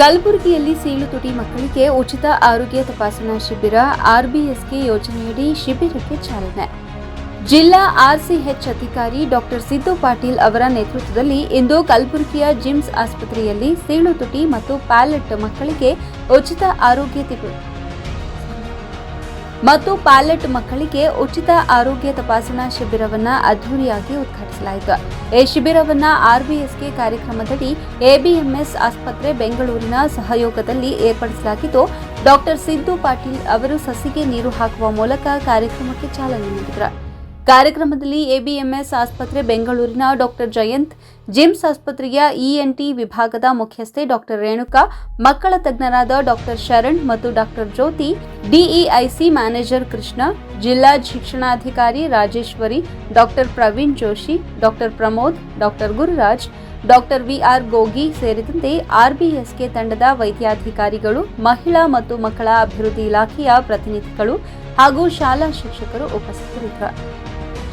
ಕಲಬುರಗಿಯಲ್ಲಿ ಸೀಳು ತುಟಿ ಮಕ್ಕಳಿಗೆ ಉಚಿತ ಆರೋಗ್ಯ ತಪಾಸಣಾ ಶಿಬಿರ ಆರ್ಬಿಎಸ್ಕೆ ಯೋಜನೆಯಡಿ ಶಿಬಿರಕ್ಕೆ ಚಾಲನೆ. ಜಿಲ್ಲಾ ಆರ್ಸಿಎಚ್ ಅಧಿಕಾರಿ ಡಾಕ್ಟರ್ ಸಿದ್ದು ಪಾಟೀಲ್ ಅವರ ನೇತೃತ್ವದಲ್ಲಿ ಇಂದು ಕಲಬುರಗಿಯ ಜಿಮ್ಸ್ ಆಸ್ಪತ್ರೆಯಲ್ಲಿ ಸೀಳು ತುಟಿ ಮತ್ತು ಪ್ಯಾಲೆಟ್ ಮಕ್ಕಳಿಗೆ ಉಚಿತ ಆರೋಗ್ಯ ಮತ್ತು ಪ್ಯಾಲೆಟ್ ಮಕ್ಕಳಿಗೆ ಉಚಿತ ಆರೋಗ್ಯ ತಪಾಸಣಾ ಶಿಬಿರವನ್ನು ಅದ್ದೂರಿಯಾಗಿ ಉದ್ಘಾಟಿಸಲಾಯಿತು. ಈ ಶಿಬಿರವನ್ನು ಆರ್ಬಿಎಸ್ಕೆ ಕಾರ್ಯಕ್ರಮದಡಿ ಎಬಿಎಂಎಸ್ ಆಸ್ಪತ್ರೆ ಬೆಂಗಳೂರಿನ ಸಹಯೋಗದಲ್ಲಿ ಏರ್ಪಡಿಸಲಾಗಿದ್ದು, ಡಾಕ್ಟರ್ ಸಿದ್ದು ಪಾಟೀಲ್ ಅವರು ಸಸಿಗೆ ನೀರು ಹಾಕುವ ಮೂಲಕ ಕಾರ್ಯಕ್ರಮಕ್ಕೆ ಚಾಲನೆ ನೀಡಿದರು. ಕಾರ್ಯಕ್ರಮದಲ್ಲಿ ಎಬಿಎಂಎಸ್ ಆಸ್ಪತ್ರೆ ಬೆಂಗಳೂರಿನ ಡಾಕ್ಟರ್ ಜಯಂತ್, ಜಿಮ್ಸ್ ಆಸ್ಪತ್ರೆಯ ಇಎನ್ಟಿ ವಿಭಾಗದ ಮುಖ್ಯಸ್ಥೆ ಡಾಕ್ಟರ್ ರೇಣುಕಾ, ಮಕ್ಕಳ ತಜ್ಞರಾದ ಡಾಕ್ಟರ್ ಶರಣ್ ಮತ್ತು doctor Jyoti DEIC manager Krishna, ಜಿಲ್ಲಾ ಶಿಕ್ಷಣಾಧಿಕಾರಿ Rajeshwari, doctor Praveen Joshi, doctor Pramod, doctor Gururaj, doctor V R ಸೇರಿದಂತೆ ಆರ್ಬಿಎಸ್ಕೆ ತಂಡದ ವೈದ್ಯಾಧಿಕಾರಿಗಳು, ಮಹಿಳಾ ಮತ್ತು ಮಕ್ಕಳ ಅಭಿವೃದ್ಧಿ ಇಲಾಖೆಯ ಪ್ರತಿನಿಧಿಗಳು ಹಾಗೂ ಶಾಲಾ ಶಿಕ್ಷಕರು ಉಪಸ್ಥಿತರಿದ್ದರು.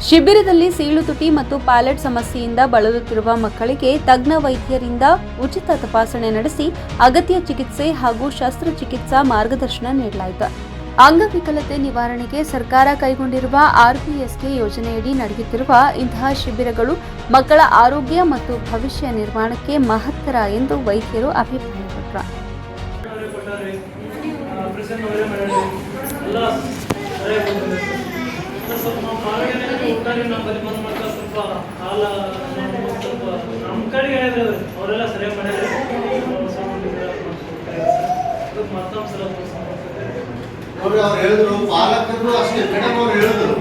ಶಿಬಿರದಲ್ಲಿ ಸೀಳು ತುಟಿ ಮತ್ತು ಪ್ಯಾಲೆಟ್ ಸಮಸ್ಯೆಯಿಂದ ಬಳಲುತ್ತಿರುವ ಮಕ್ಕಳಿಗೆ ತಜ್ಞ ವೈದ್ಯರಿಂದ ಉಚಿತ ತಪಾಸಣೆ ನಡೆಸಿ ಅಗತ್ಯ ಚಿಕಿತ್ಸೆ ಹಾಗೂ ಶಸ್ತ್ರಚಿಕಿತ್ಸಾ ಮಾರ್ಗದರ್ಶನ ನೀಡಲಾಯಿತು. ಅಂಗವಿಕಲತೆ ನಿವಾರಣೆಗೆ ಸರ್ಕಾರ ಕೈಗೊಂಡಿರುವ ಆರ್ಪಿಎಸ್ಕೆ ಯೋಜನೆಯಡಿ ನಡೆಯುತ್ತಿರುವ ಇಂತಹ ಶಿಬಿರಗಳು ಮಕ್ಕಳ ಆರೋಗ್ಯ ಮತ್ತು ಭವಿಷ್ಯ ನಿರ್ಮಾಣಕ್ಕೆ ಮಹತ್ತರ ಎಂದು ವೈದ್ಯರು ಅಭಿಪ್ರಾಯಪಟ್ಟರು ಅವರೇ ಕೊಟ್ಟಾರೆ ಆಪರೇಷನ್ ಅವರೇ ಮಾಡ್ಯಾರೆ ಎಲ್ಲ ಸರಿಯಾಗಿ ಬಂದಿದೆ ಸರ್ ಸ್ವಲ್ಪ ನಾವು ನಮ್ಮ ಬಲ್ಲಿ ಬಂದು ಮಾಡ್ತಾ ಸ್ವಲ್ಪ ಹಾಲ ಸ್ವಲ್ಪ ನಮ್ಮ ಕಡೆ ಹೇಳಿದ್ರು ಅವರೆಲ್ಲ ಸರಿಯಾಗಿ ಮಾಡಿದ್ರು. ಸ್ವಲ್ಪ ಸಲ ಪ್ರೋತ್ಸಾಹ ಅವ್ರು ಹೇಳಿದ್ರು, ಪಾಲಕರು ಅಷ್ಟೇ, ಮೇಡಮ್ ಅವ್ರು ಹೇಳಿದ್ರು.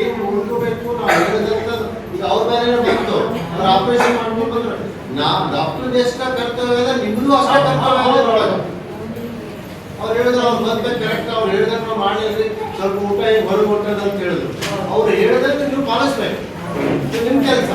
ಏನ್ ನೋಡ್ಕೋಬೇಕು ನಾವು ಹೇಳಿದಂಥದ್ದು ಈಗ ಅವ್ರ ಮೇಲೆ ಬಂತು. ಅವ್ರು ಆಪರೇಷನ್ ಅಂದ್ರೆ ನಾವು ಡಾಕ್ಟರ್ ಎಷ್ಟ ಕರ್ತವ್ಯ ಇದೆ ನಿಮ್ದು ಅಷ್ಟೇ ಕರ್ತವ್ಯ ಇದೆ ಅದ್ರೊಳಗೆ ಅವ್ರು ಹೇಳಿದ್ರು, ಅವ್ರು ಬಂದ ಕರೆಕ್ಟ್ ಅವ್ರು ಹೇಳಿದ್ರೆ ಮಾಡಿದ್ರಿ ಸ್ವಲ್ಪ ಊಟ, ಹೊರಗೆ ಹೊಟ್ಟದ ಅಂತ ಹೇಳಿದ್ರು. ಅವ್ರು ಹೇಳಿದ್ರೆ ನೀವು ಪಾಲಿಸ್ಬೇಕು ಇದು ನಿಮ್ ಕೆಲಸ